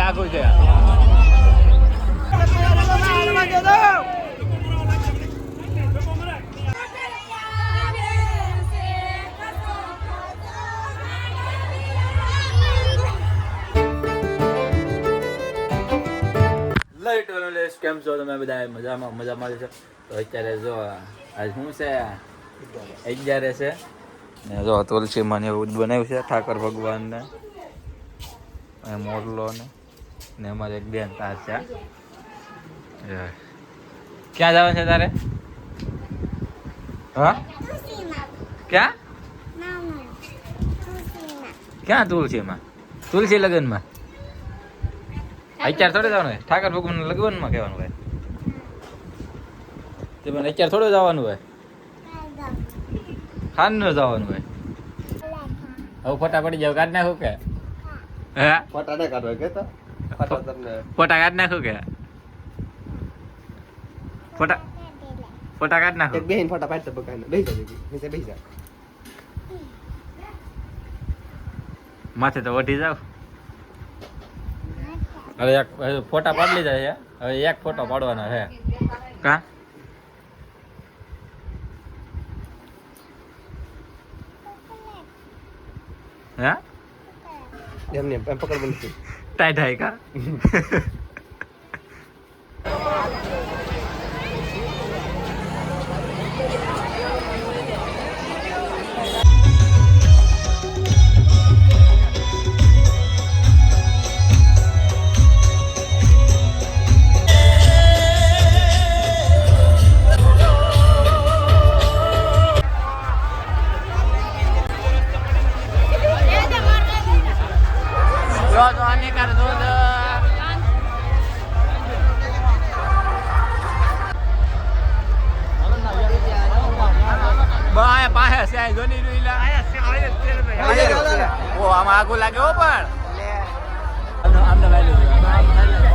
આખું છે લાઈટ ઓનલેસ કેમ છો તમે બધા મજામાં મજામાં છો. તો અત્યારે જો, આજ શું છે? અગિયારે છે. ને જો તુલસી મને એવું બનાવ્યું છે, ઠાકર ભગવાનને મોરલો ને ને અમારે એક બેન તાર છે. ક્યાં જવાનું છે તારે? હા? ક્યાં? ક્યાં તુલસીમાં? તુલસી લગ્નમાં? અત્યારે થોડે જવાનું હોય. ઠાકર ભગવાન લગ્નમાં કહેવાનું હોય. તે મને અત્યારે થોડું જવાનું હોય. ખાનનું જવાનું હોય. હવે ફોટા પડી જાવ. કાઢ નાખું કે? હે. ફોટા ના કાઢવા કેતા ફોટા તમને ફોટા કાઢ નાખું કે ફોટા ફોટા કાઢ એક નાખું બેહીન ફોટા પાડતા બકાઈને બેહી જા દીદી નીચે બેહી જા માથે તો વઢી જાવ હવે એક હવે ફોટા પાડી લીધા છે હવે એક ફોટો પાડવાનો છે કા હે એમને એમ પકડ બનશે 带他一个。બાય છે છે જોની રૂઈલા ઓ આમાં આગો લાગે હો પણ. આમને આમને વાયલું